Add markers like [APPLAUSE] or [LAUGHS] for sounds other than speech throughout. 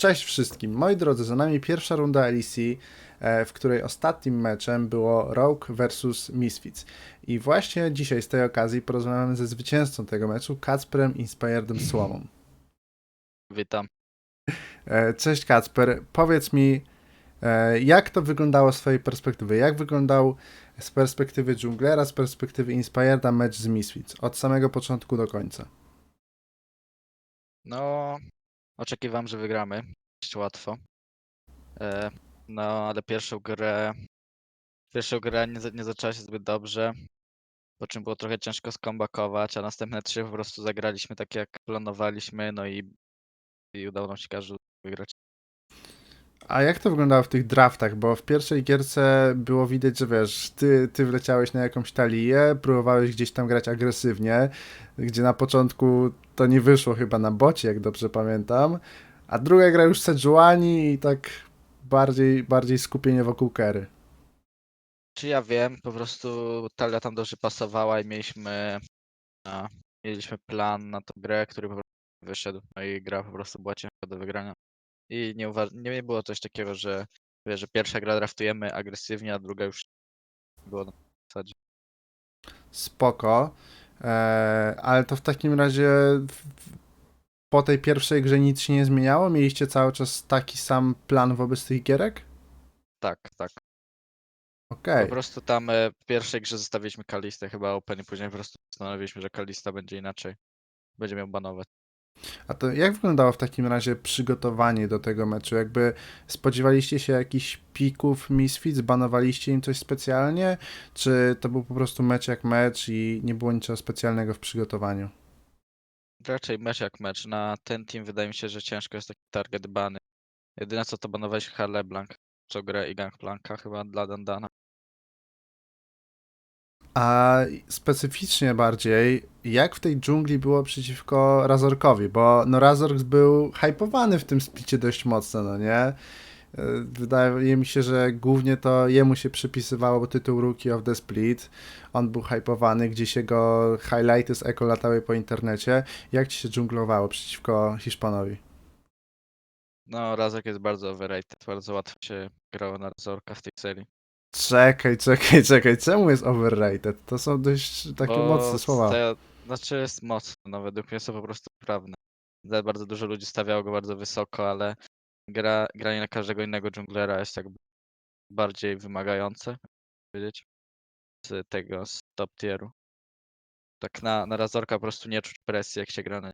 Cześć wszystkim. Moi drodzy, za nami pierwsza runda LEC, e, w której ostatnim meczem było Rogue vs Misfits. I właśnie dzisiaj z tej okazji porozmawiamy ze zwycięzcą tego meczu, Kacperem Inspiredem Słomą. Witam. E, Cześć Kacper, powiedz mi, e, jak to wyglądało z twojej perspektywy? Jak wyglądał z perspektywy dżunglera, z perspektywy Inspireda mecz z Misfits? Od samego początku do końca. No, oczekiwałem, że wygramy. Dość łatwo. E, no, ale pierwszą grę. Pierwszą grę nie, nie zaczęła się zbyt dobrze. Po czym było trochę ciężko skombakować, a następne trzy po prostu zagraliśmy tak jak planowaliśmy, no i, i udało nam się każdy wygrać. A jak to wyglądało w tych draftach? Bo w pierwszej gierce było widać, że wiesz, ty, ty wleciałeś na jakąś talię, próbowałeś gdzieś tam grać agresywnie, gdzie na początku to nie wyszło chyba na bocie, jak dobrze pamiętam, a druga gra już Sejuani i tak bardziej, bardziej skupienie wokół Kery. Czy ja wiem, po prostu talia tam dobrze pasowała i mieliśmy, a, mieliśmy plan na tą grę, który po prostu wyszedł. No i gra po prostu była ciężka do wygrania. I nie, uważ- nie było coś takiego, że, wiesz, że pierwsza gra draftujemy agresywnie, a druga już było na zasadzie. Spoko, e, ale to w takim razie w, po tej pierwszej grze nic się nie zmieniało? Mieliście cały czas taki sam plan wobec tych gierek? Tak, tak. Okej. Po prostu tam e, w pierwszej grze zostawiliśmy Kalistę chyba open i później po prostu postanowiliśmy, że Kalista będzie inaczej. Będzie miał banować. A to jak wyglądało w takim razie przygotowanie do tego meczu? Jakby spodziewaliście się jakichś pików Misfits, banowaliście im coś specjalnie? Czy to był po prostu mecz jak mecz i nie było niczego specjalnego w przygotowaniu? Raczej mecz jak mecz. Na ten team wydaje mi się, że ciężko jest taki target bany. Jedyne co to banowałeś Harle Blanc, co grę i Gangplanka chyba dla Dandana. A specyficznie bardziej, jak w tej dżungli było przeciwko Razorkowi? Bo no Razork był hypowany w tym splicie dość mocno, no nie? E, Wydaje mi się, że głównie to jemu się przypisywało tytuł Rookie of the Split. On był hypowany, gdzieś jego highlighty z Eko latały po internecie. Jak ci się dżunglowało przeciwko Hiszpanowi? No, Razak jest bardzo overrated. Bardzo łatwo się grało na Razorka w tej serii. Czekaj, czekaj, czekaj, czemu jest overrated? To są dość takie Bo mocne słowa. Te, znaczy jest mocno, no według mnie są po prostu prawne. Za bardzo dużo ludzi stawiało go bardzo wysoko, ale gra, granie na każdego innego dżunglera jest jakby bardziej wymagające, powiedzieć, z tego, z top tieru. Tak na, na Razorka po prostu nie czuć presji, jak się gra na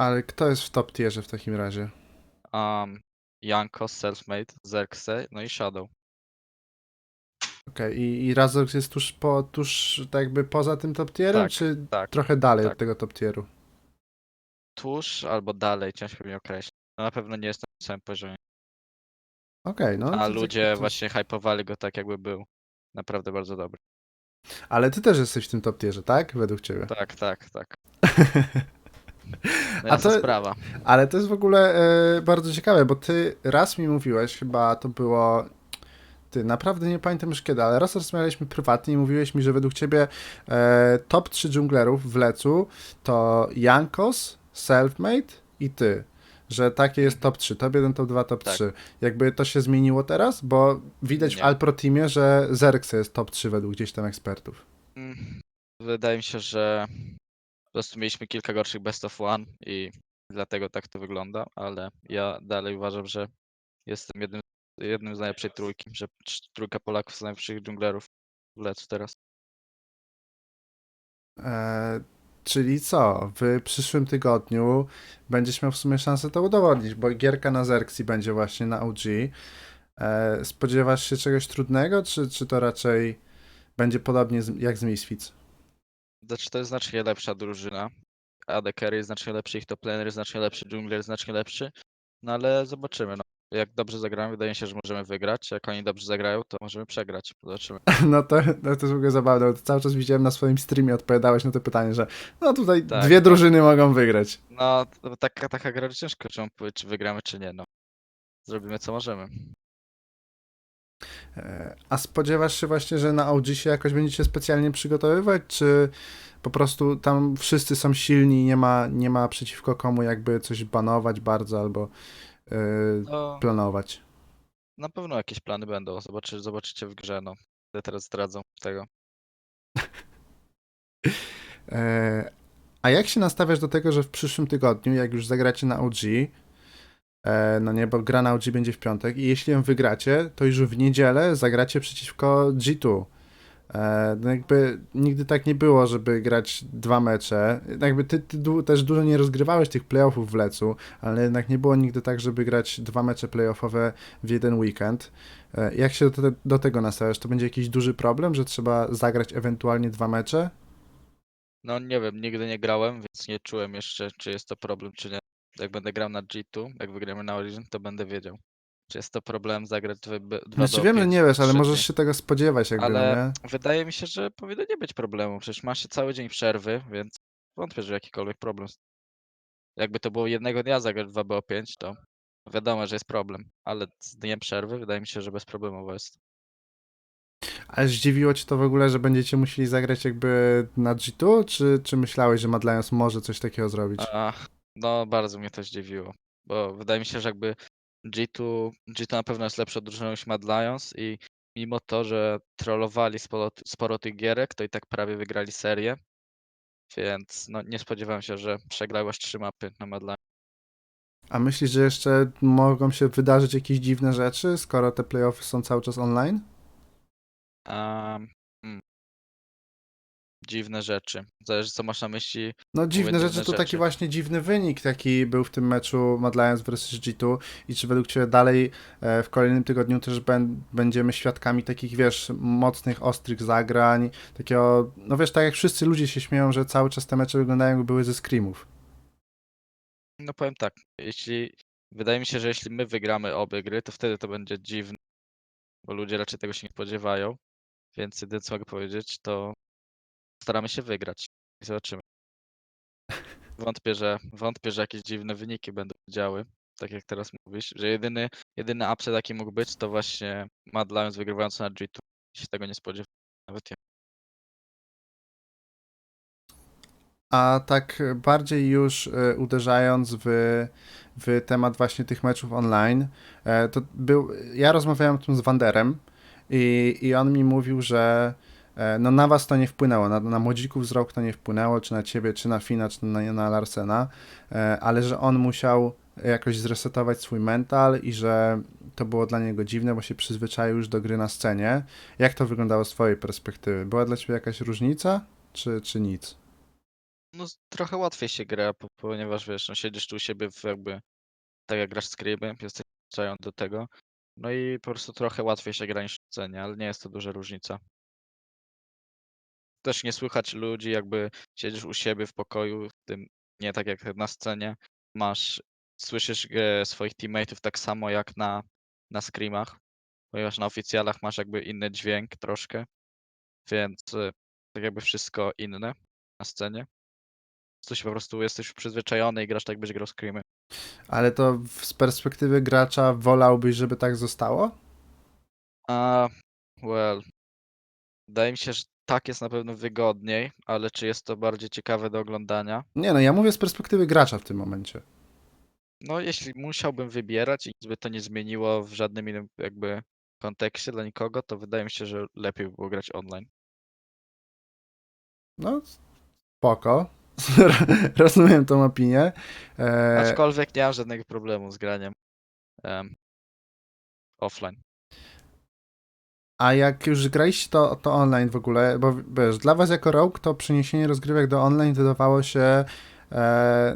Ale kto jest w top tierze w takim razie? um, Janko, Selfmade, Zerkse, no i Shadow. Okej, i, i Razork jest tuż po, tuż tak jakby poza tym top tierem, Tak, czy tak, trochę dalej tak. od tego top tieru? Tuż albo dalej, ciężko mi określić. No na pewno nie jest na tym samym poziomie. Okej, no. A to tak- ludzie to- właśnie hypowali go tak, jakby był naprawdę bardzo dobry. Ale ty też jesteś w tym top tierze, tak? Według ciebie. Tak, tak, tak. [LAUGHS] A No to- to sprawa. Ale to jest w ogóle e, bardzo ciekawe, bo ty raz mi mówiłeś, chyba to było. Ty, naprawdę nie pamiętam już kiedy, ale raz rozmawialiśmy prywatnie i mówiłeś mi, że według ciebie e, top 3 dżunglerów w Lecu to Jankos, Selfmade i ty. Że takie jest top 3, top 1, top 2, top Tak. 3. Jakby to się zmieniło teraz, bo widać w Nie. Alpro Teamie, że Zerxe jest top 3 według gdzieś tam ekspertów. Mm, Wydaje mi się, że po prostu mieliśmy kilka gorszych best of one i dlatego tak to wygląda, ale ja dalej uważam, że jestem jednym, jednym z najlepszej trójki, że trójka Polaków z najlepszych dżunglerów w Lecu teraz. E, czyli co? W przyszłym tygodniu będziesz miał w sumie szansę to udowodnić, bo gierka na Zerxi będzie właśnie na OG. E, spodziewasz się czegoś trudnego, czy, czy to raczej będzie podobnie z, jak z Misfits? Znaczy to jest znacznie lepsza drużyna. AD Carry jest znacznie lepszy, ich top laner jest znacznie lepszy, jungler jest znacznie lepszy. No ale zobaczymy. No. Jak dobrze zagramy, wydaje mi się, że możemy wygrać. Jak oni dobrze zagrają, to możemy przegrać. Zobaczymy. [LAUGHS] No to, no to jest w ogóle zabawne, bo cały czas widziałem na swoim streamie, odpowiadałeś na to pytanie, że no tutaj Tak, dwie tak. drużyny mogą wygrać. No, to taka, taka gra ciężko, czy, powiedzieć, czy wygramy, czy nie. No. Zrobimy co możemy. E, A spodziewasz się właśnie, że na OG się jakoś będziecie specjalnie przygotowywać, czy po prostu tam wszyscy są silni i nie ma, nie ma przeciwko komu jakby coś banować bardzo albo yy, No, planować. na pewno jakieś plany będą. Zobaczy, zobaczycie w grze, no. Będę teraz zdradzą tego. [LAUGHS] E, A jak się nastawiasz do tego, że w przyszłym tygodniu, jak już zagracie na OG, e, no nie, bo gra na OG będzie w piątek i jeśli ją wygracie, to już w niedzielę zagracie przeciwko G2. E, No jakby nigdy tak nie było, żeby grać dwa mecze. Jakby ty, ty du- też dużo nie rozgrywałeś tych playoffów w Lecu, ale jednak nie było nigdy tak, żeby grać dwa mecze playoffowe w jeden weekend. E, Jak się do, te, do tego nastawiasz? To będzie jakiś duży problem, że trzeba zagrać ewentualnie dwa mecze? No nie wiem, nigdy nie grałem, więc nie czułem jeszcze, czy jest to problem, czy nie. Jak będę grał na G2, jak wygramy na Origin, to będę wiedział. Czy jest to problem zagrać dwa, dwa Znaczy do wiem, że pięć nie wiesz, ale trzy możesz dni. się tego spodziewać jakby, no Ale nie? wydaje mi się, że powinno nie być problemu. Przecież ma się cały dzień przerwy, więc wątpię, że jakikolwiek problem. Jakby to było jednego dnia zagrać 2BO5, to wiadomo, że jest problem. Ale z dniem przerwy wydaje mi się, że bezproblemowo jest. Ale zdziwiło cię to w ogóle, że będziecie musieli zagrać jakby na G2, czy, czy myślałeś, że Mad Lions może coś takiego zrobić? A, no, bardzo mnie to zdziwiło. Bo wydaje mi się, że jakby G2, G2 na pewno jest lepszą drużyną niż Mad Lions i mimo to, że trollowali sporo, sporo tych gierek, to i tak prawie wygrali serię. Więc no, nie spodziewałem się, że przegrały aż trzy mapy na Mad Lions. A myślisz, że jeszcze mogą się wydarzyć jakieś dziwne rzeczy, skoro te playoffy są cały czas online? Um. Dziwne rzeczy. Zależy co masz na myśli. No dziwne rzeczy to taki rzeczy. właśnie dziwny wynik, taki był w tym meczu Mad Lions vs G2 i czy według Ciebie dalej e, w kolejnym tygodniu też będziemy świadkami takich, wiesz, mocnych, ostrych zagrań, takiego, no wiesz, tak jak wszyscy ludzie się śmieją, że cały czas te mecze wyglądają jakby były ze screamów. No powiem tak, jeśli wydaje mi się, że jeśli my wygramy obie gry, to wtedy to będzie dziwne, bo ludzie raczej tego się nie spodziewają. Więc jedyne co mogę powiedzieć, to staramy się wygrać i zobaczymy. Wątpię, że wątpię, że jakieś dziwne wyniki będą działy, tak jak teraz mówisz, że jedyny, jedyny upset jaki mógł być, to właśnie Mad Lions wygrywający na G2. Się tego nie spodziewałem, nawet ja. A tak bardziej już e, uderzając w, w temat właśnie tych meczów online, e, to był, ja rozmawiałem o tym z Wanderem i, i on mi mówił, że no na was to nie wpłynęło, na, na młodzików z rok to nie wpłynęło, czy na ciebie, czy na Fina, czy na, na Larsena, e, ale że on musiał jakoś zresetować swój mental i że to było dla niego dziwne, bo się przyzwyczaił już do gry na scenie. Jak to wyglądało z twojej perspektywy? Była dla ciebie jakaś różnica, czy, czy nic? No trochę łatwiej się gra, po- ponieważ wiesz, no siedzisz tu u siebie w jakby, tak jak grasz z Cribem, jesteś do tego. No i po prostu trochę łatwiej się gra niż w scenie, ale nie jest to duża różnica. Też nie słychać ludzi, jakby siedzisz u siebie w pokoju, w tym nie tak jak na scenie, masz, słyszysz e, swoich teammateów tak samo jak na, na screamach, ponieważ na oficjalach masz jakby inny dźwięk troszkę, więc e, tak jakby wszystko inne na scenie. Się po prostu jesteś przyzwyczajony i grasz tak, jakbyś grał screamy. Ale to z perspektywy gracza wolałbyś, żeby tak zostało? A, well, wydaje mi się, że tak jest na pewno wygodniej, ale czy jest to bardziej ciekawe do oglądania? Nie, no ja mówię z perspektywy gracza w tym momencie. No, jeśli musiałbym wybierać i nic by to nie zmieniło w żadnym innym jakby kontekście dla nikogo, to wydaje mi się, że lepiej by było grać online. No, spoko. [LAUGHS] Rozumiem tą opinię. E, Aczkolwiek nie mam żadnego problemu z graniem em, offline. A jak już graliście to, to online w ogóle, bo wiesz, dla was jako Rogue to przeniesienie rozgrywek do online wydawało się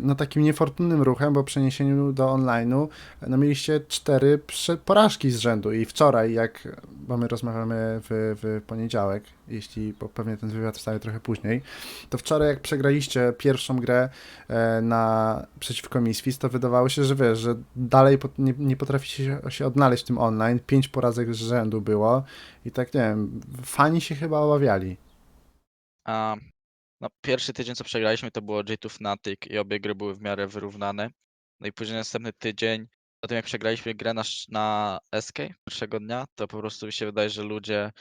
no takim niefortunnym ruchem, bo przeniesieniu do online'u no mieliście cztery porażki z rzędu i wczoraj, jak, bo my rozmawiamy w, w poniedziałek, jeśli, bo pewnie ten wywiad wstaje trochę później, to wczoraj jak przegraliście pierwszą grę e, na, przeciwko Misfits, to wydawało się, że wiesz, że dalej nie, nie potraficie się, się odnaleźć w tym online, pięć porażek z rzędu było i tak nie wiem, fani się chyba obawiali. A no, pierwszy tydzień, co przegraliśmy, to było J2 Fnatic i obie gry były w miarę wyrównane. No i później następny tydzień, po tym jak przegraliśmy grę na, na SK pierwszego dnia, to po prostu mi się wydaje, że ludzie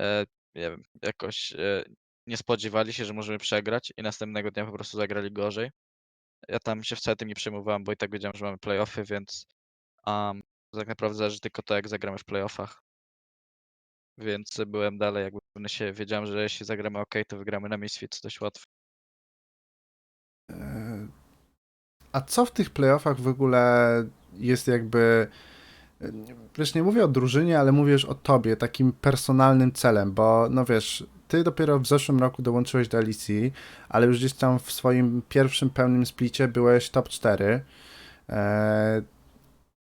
e, nie wiem, jakoś e, nie spodziewali się, że możemy przegrać i następnego dnia po prostu zagrali gorzej. Ja tam się wcale tym nie przejmowałem, bo i tak wiedziałem, że mamy playoffy, więc a tak naprawdę zależy tylko to, jak zagramy w playoffach. Więc byłem dalej, jakby się wiedziałem, że jeśli zagramy ok, to wygramy na Misfits dość łatwo. E, A co w tych playoffach w ogóle jest jakby. Wiesz, nie mówię o drużynie, ale mówię już o tobie, takim personalnym celem, bo no wiesz, ty dopiero w zeszłym roku dołączyłeś do LEC, ale już gdzieś tam w swoim pierwszym pełnym splicie byłeś top 4. E,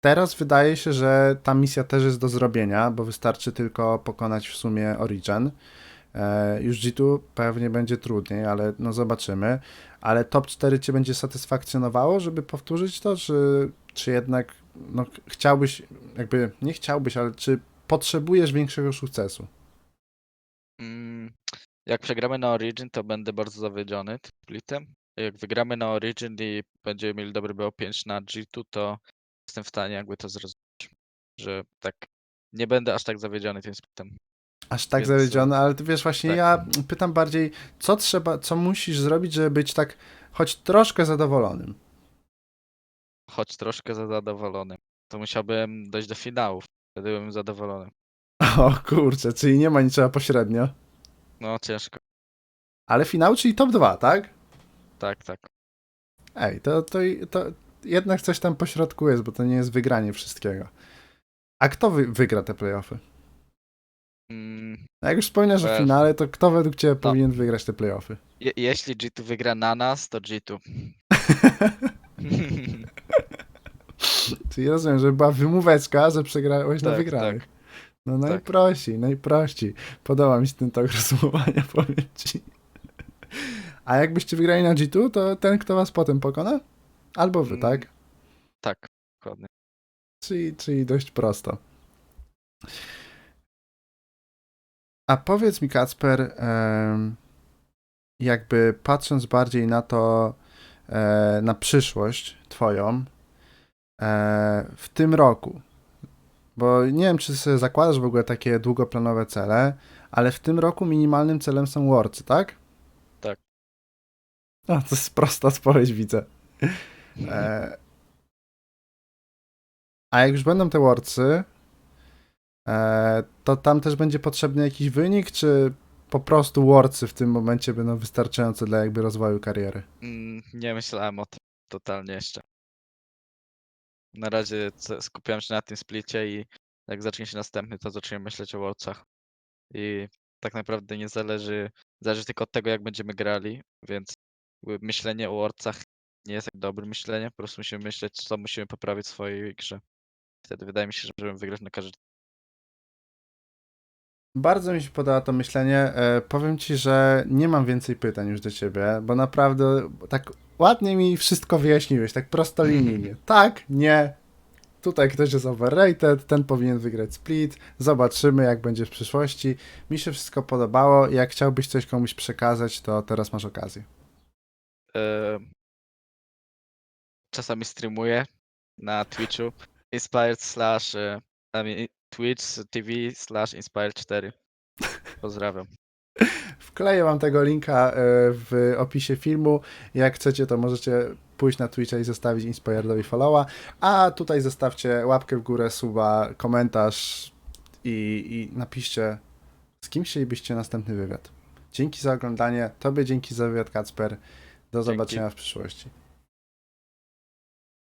Teraz wydaje się, że ta misja też jest do zrobienia, bo wystarczy tylko pokonać w sumie Origin. E, Już G2 pewnie będzie trudniej, ale no zobaczymy. Ale top 4 cię będzie satysfakcjonowało, żeby powtórzyć to, czy, czy jednak no, chciałbyś, jakby nie chciałbyś, ale czy potrzebujesz większego sukcesu? Mm, Jak przegramy na Origin, to będę bardzo zawiedziony tym splitem. Jak wygramy na Origin i będziemy mieli dobry BO5 na G2, to jestem w stanie jakby to zrozumieć, że tak nie będę aż tak zawiedziony tym splitem. Aż tak Więc, zawiedziony, ale ty wiesz, właśnie tak. ja pytam bardziej, co trzeba, co musisz zrobić, żeby być tak choć troszkę zadowolonym? Choć troszkę za zadowolony, to musiałbym dojść do finałów. Wtedy byłem zadowolony. [LAUGHS] O kurczę, czyli nie ma niczego pośrednio. No ciężko. Ale finał, czyli top 2, tak? Tak, tak. Ej, to, to, to jednak coś tam pośrodku jest, bo to nie jest wygranie wszystkiego. A kto wy, wygra te playoffy? Mm, Jak już wspomniałeś o finale, to kto według Ciebie powinien wygrać te playoffy? je, jeśli G2 wygra na nas, to G2. [LAUGHS] Czyli rozumiem, że była wymóweczka, że przegrałeś na Tak, wygranych. No najprościej, najprościej. Podoba mi się ten tok [LAUGHS] rozumowania, powiem Ci. A jakbyście wygrali na G2, to ten, kto Was potem pokona? Albo Wy, Mm. tak? tak, dokładnie. Czyli, czyli dość prosto. A powiedz mi, Kacper, jakby patrząc bardziej na to, e, na przyszłość Twoją, e, w tym roku, bo nie wiem, czy sobie zakładasz w ogóle takie długoplanowe cele, ale w tym roku minimalnym celem są Worldsy, tak? Tak. No, to jest prosta odpowiedź, widzę. E, a jak już będą te Worldsy, e, to tam też będzie potrzebny jakiś wynik, czy po prostu Worldsy w tym momencie będą wystarczające dla jakby rozwoju kariery? Mm, Nie myślałem o tym totalnie jeszcze. Na razie c- skupiam się na tym splicie i jak zacznie się następny, to zaczniemy myśleć o Worldsach. I tak naprawdę nie zależy, zależy tylko od tego, jak będziemy grali, więc myślenie o Worldsach nie jest tak dobre myślenie, po prostu musimy myśleć, co musimy poprawić w swojej grze. Wtedy wydaje mi się, że możemy wygrać na każdy. Bardzo mi się podoba to myślenie. E, powiem ci, że nie mam więcej pytań już do ciebie, bo naprawdę tak ładnie mi wszystko wyjaśniłeś, tak prostolinijnie. [LAUGHS] Tak, nie. Tutaj ktoś jest overrated, ten powinien wygrać split. Zobaczymy, jak będzie w przyszłości. Mi się wszystko podobało. Jak chciałbyś coś komuś przekazać, to teraz masz okazję. Em, Czasami streamuję na Twitchu inspired slash e, I mean, Twitch TV slash inspired 4. Pozdrawiam. [LAUGHS] Wkleję wam tego linka e, w opisie filmu. Jak chcecie, to możecie pójść na Twitcha i zostawić Inspiredowi followa. A tutaj zostawcie łapkę w górę, suba, komentarz i, i napiszcie, z kim chcielibyście następny wywiad. Dzięki za oglądanie. Tobie dzięki za wywiad, Kacper. Do Dzięki. zobaczenia w przyszłości.